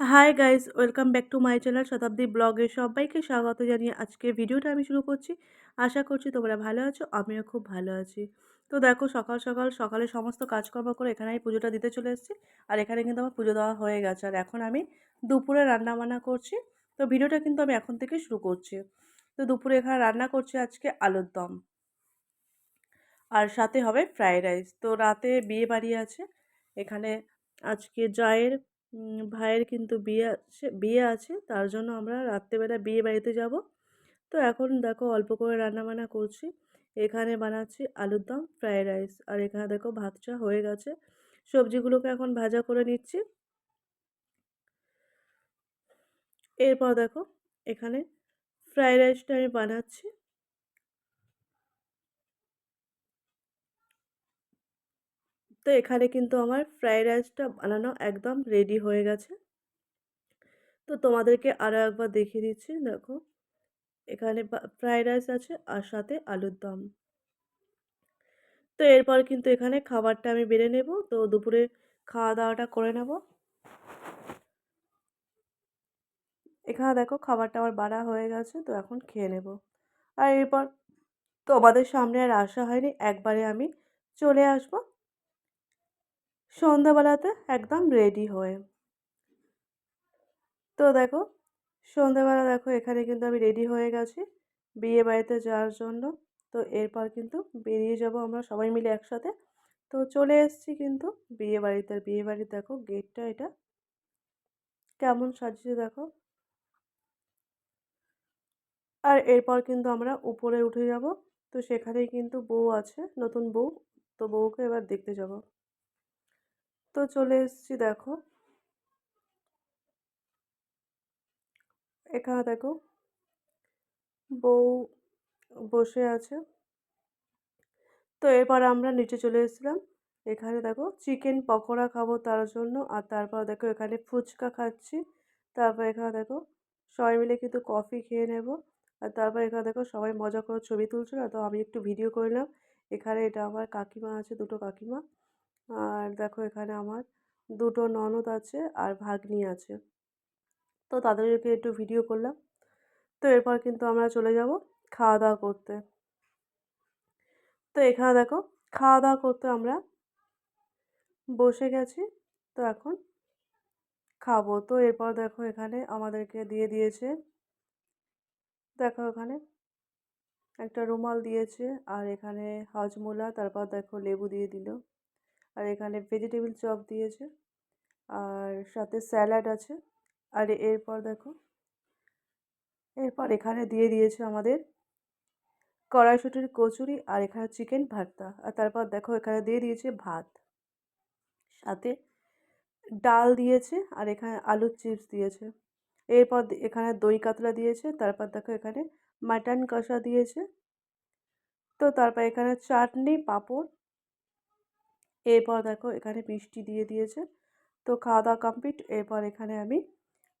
Hi guys welcome back to my channel Shatabdi ব্লগে সবাইকে স্বাগত জানিয়ে আজকে ভিডিওটা আমি শুরু করছি। আশা করছি তোমরা ভালো আছো, আমিও খুব ভালো আছি। তো দেখো সকাল সকাল, সকালে সমস্ত কাজকর্ম করে এখানে আমি পুজোটা দিতে চলে এসেছি। আর এখানে কিন্তু আমার পুজো দেওয়া হয়ে গেছে। আর এখন আমি দুপুরে রান্না বান্না করছি। তো ভিডিওটা কিন্তু আমি এখন থেকে শুরু করছি। তো দুপুরে এখানে রান্না করছি আজকে আলুর দম। আর সাথে হবে ফ্রাইড রাইস। তো রাতে বিয়ে বাড়ি আছে। এখানে আজকে জায়ের ভাইয়ের কিন্তু বিয়ে আছে বিয়ে আছে, তার জন্য আমরা রাত্রেবেলা বিয়ে বাড়িতে যাব। তো এখন দেখো অল্প করে রান্নাবান্না করছি। এখানে বানাচ্ছি আলুর দম, ফ্রায়েড রাইস, আর এখানে দেখো ভাতটা হয়ে গেছে। সবজিগুলোকে এখন ভাজা করে নিচ্ছি। এরপর দেখো এখানে ফ্রায়েড রাইসটা আমি বানাচ্ছি। তো এখানে কিন্তু আমার ফ্রায়েড রাইসটা বানানো একদম রেডি হয়ে গেছে। তো তোমাদেরকে আরও একবার দেখিয়ে দিচ্ছি, দেখো। এখানে ফ্রায়েড রাইস আছে আর সাথে আলুর দম। তো এরপর কিন্তু এখানে খাবারটা আমি বেড়ে নেব। তো দুপুরে খাওয়া দাওয়াটা করে নেব। এখানে দেখো খাবারটা আমার বাড়া হয়ে গেছে, তো এখন খেয়ে নেব। আর এরপর তোমাদের সামনে আর আসা হয়নি, একবারে আমি চলে আসব। সন্ধ্যাবেলাতে একদম রেডি হয়ে। তো দেখো, সন্ধ্যাবেলা দেখো, এখানে কিন্তু আমি রেডি হয়ে গেছি বিয়ে বাড়িতে যাওয়ার জন্য। তো এরপর কিন্তু বেরিয়ে যাব আমরা সবাই মিলে একসাথে। তো চলে এসেছি কিন্তু বিয়ে বাড়িতে। বিয়ে বাড়ি দেখো গেটটা এটা কেমন সাজিয়ে দেখো। আর এরপর কিন্তু আমরা উপরে উঠে যাব। তো সেখানেই কিন্তু বউ আছে, নতুন বউ। তো বউকে এবার দেখতে যাব। তো চলে এসেছি, দেখো। এখানে দেখো, বউ বসে আছে। তো এরপর আমরা নিচে চলে এসেছিলাম। এখানে দেখো, চিকেন পকোড়া খাব তার জন্য। আর তারপর দেখো, এখানে ফুচকা খাচ্ছি। তারপর এখানে দেখো, সবাই মিলে কিন্তু কফি খেয়ে নেব। আর তারপর এখানে দেখো, সবাই মজা করে ছবি তুলছিল। তো আমি একটু ভিডিও করলাম এখানে এটা আমার কাকিমা আছে, দুটো কাকিমা। আর দেখো এখানে আমার দুটো ননদ আছে আর ভাগ্নি আছে। তো তাদেরকে একটু ভিডিও করলাম। তো এরপর কিন্তু আমরা চলে যাব খাওয়া দাওয়া করতে। তো এখানে দেখো খাওয়া দাওয়া করতে আমরা বসে গেছি। তো এখন খাব। তো এরপর দেখো এখানে আমাদেরকে দিয়ে দিয়েছে। দেখো এখানে একটা রুমাল দিয়েছে আর এখানে হজমোলা, তারপর দেখো লেবু দিয়ে দিল। আর এখানে ভেজিটেবিল চপ দিয়েছে। আর সাথে স্যালাড আছে। আর এরপর দেখো, এরপর এখানে দিয়ে দিয়েছে আমাদের কড়াইশুটির কচুরি আর এখানে চিকেন ভর্তা। আর তারপর দেখো, এখানে দিয়ে দিয়েছে ভাত। সাথে ডাল দিয়েছে আর এখানে আলুর চিপস দিয়েছে। এরপর এখানে দই কাতলা দিয়েছে। তারপর দেখো, এখানে মাটন কষা দিয়েছে। তো তারপর এখানে চাটনি, পাঁপড় এরপর দেখো এখানে মিষ্টি দিয়ে দিয়েছে। তো খাওয়া দাওয়া কমপ্লিট এরপর এখানে আমি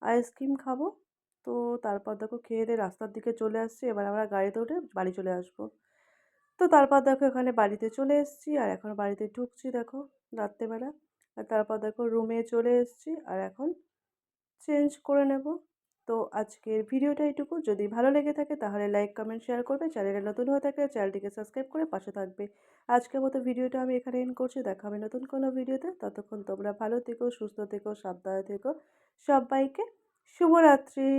আইসক্রিম খাব। তো তারপর দেখো খেয়ে দিয়ে রাস্তার দিকে চলে আসছি, এবার আমরা গাড়িতে উঠে বাড়ি চলে আসব। তো তারপর দেখো এখানে বাড়িতে চলে এসেছি আর এখন বাড়িতে ঢুকছি দেখো রাত্রেবেলা। আর তারপর দেখো রুমে চলে এসেছি আর এখন চেঞ্জ করে নেব। তো আজকের ভিডিওটা এইটুকু যদি ভালো লেগে থাকে তাহলে লাইক, কমেন্ট, শেয়ার করবে। চ্যানেলে নতুন হয়ে থাকলে চ্যানেলটিকে সাবস্ক্রাইব করে পাশে থাকবে। আজকের মতো ভিডিওটা আমি এখানে এন্ড করছি। দেখা হবে নতুন কোনো ভিডিওতে। ততক্ষণ তোমরা ভালো থেকো, সুস্থ থেকো, সাবধানে থেকো। সবাইকে শুভরাত্রি।